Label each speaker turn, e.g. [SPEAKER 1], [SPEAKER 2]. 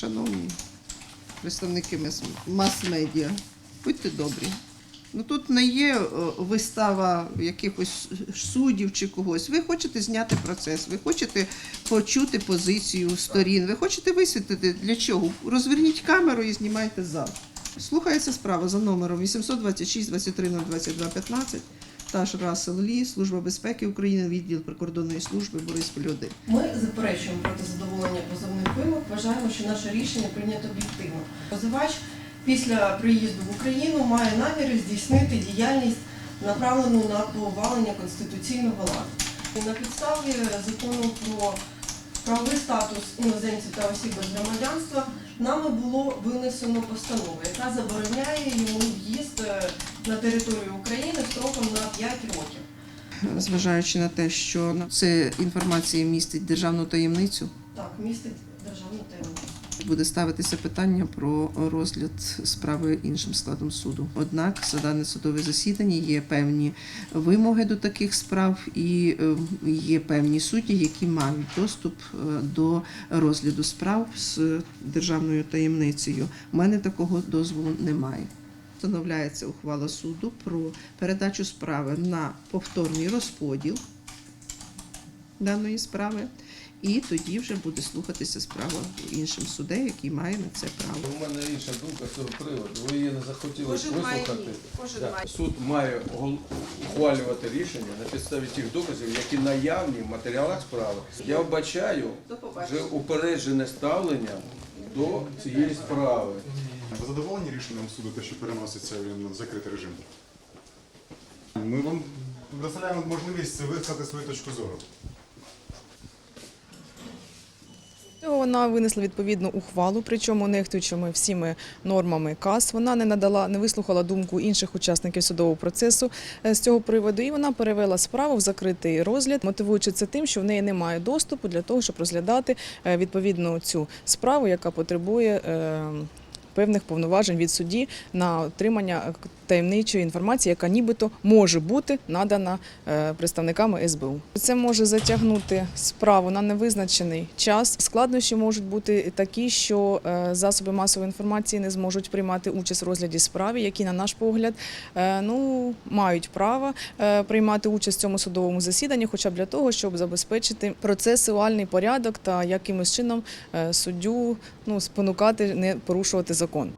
[SPEAKER 1] шановні представники мас- мас-медіа, будьте добрі. Ну тут не є е, вистава якихось суддів чи когось. Ви хочете зняти процес, ви хочете почути позицію сторін, ви хочете висвітлити для чого? Розверніть камеру і знімайте зал. Слухається справа за номером 826 23 22 15 та ж Рассел Лі, Служба безпеки України, відділ прикордонної служби Бориспіль 1.
[SPEAKER 2] Ми заперечуємо проти задоволення позовних вимог. Вважаємо, що наше рішення прийнято об'єктивно. Позивач після приїзду в Україну має наміри здійснити діяльність, направлену на повалення конституційного ладу. На підставі закону про правовий статус іноземців та осіб без громадянства нами було винесено постанову, яка забороняє йому в'їзд е, на територію України строком на 5 років.
[SPEAKER 1] Зважаючи на те, що це інформація містить державну таємницю,
[SPEAKER 2] Так, містить державну тему.
[SPEAKER 1] буде ставитися питання про розгляд справи іншим складом суду. Однак за дане судове засідання є певні вимоги до таких справ і е, є певні судді, які мають доступ е, до розгляду справ з державною таємницею. У мене такого дозволу немає. Встановляється ухвала суду про передачу справи на повторний розподіл даної справи. І тоді вже буде слухатися справа іншим суддею, який має на це право.
[SPEAKER 3] У мене інша думка з цього приводу. Ви її не захотіли
[SPEAKER 1] Кожен має
[SPEAKER 3] вислухати.
[SPEAKER 1] ні. Кожен
[SPEAKER 3] Так.
[SPEAKER 1] має.
[SPEAKER 3] Суд має гол- ухвалювати рішення на підставі тих доказів, які наявні в матеріалах справи. Я вбачаю
[SPEAKER 1] До
[SPEAKER 3] вже
[SPEAKER 1] побачення.
[SPEAKER 3] упереджене ставлення до цієї справи.
[SPEAKER 4] Ви задоволені рішенням суду, те, що переноситься він в закритий режим? Ми вам доставляємо можливість висказати свою точку зору.
[SPEAKER 5] Вона винесла відповідну ухвалу, причому нехтуючими всіми нормами КАС. Вона не надала, не вислухала думку інших учасників судового процесу е, з цього приводу, і вона перевела справу в закритий розгляд, мотивуючи це тим, що в неї немає доступу для того, щоб розглядати е, відповідно цю справу, яка потребує. е, Певних повноважень від судді на отримання е, таємничої інформації, яка нібито може бути надана е, представниками СБУ. Це може затягнути справу на невизначений час. Складнощі можуть бути такі, що е, засоби масової інформації не зможуть приймати участь в розгляді справи, які, на наш погляд, е, ну мають право приймати участь в цьому судовому засіданні, хоча б для того, щоб забезпечити процесуальний порядок та якимось чином суддю ну спонукати не порушувати закон.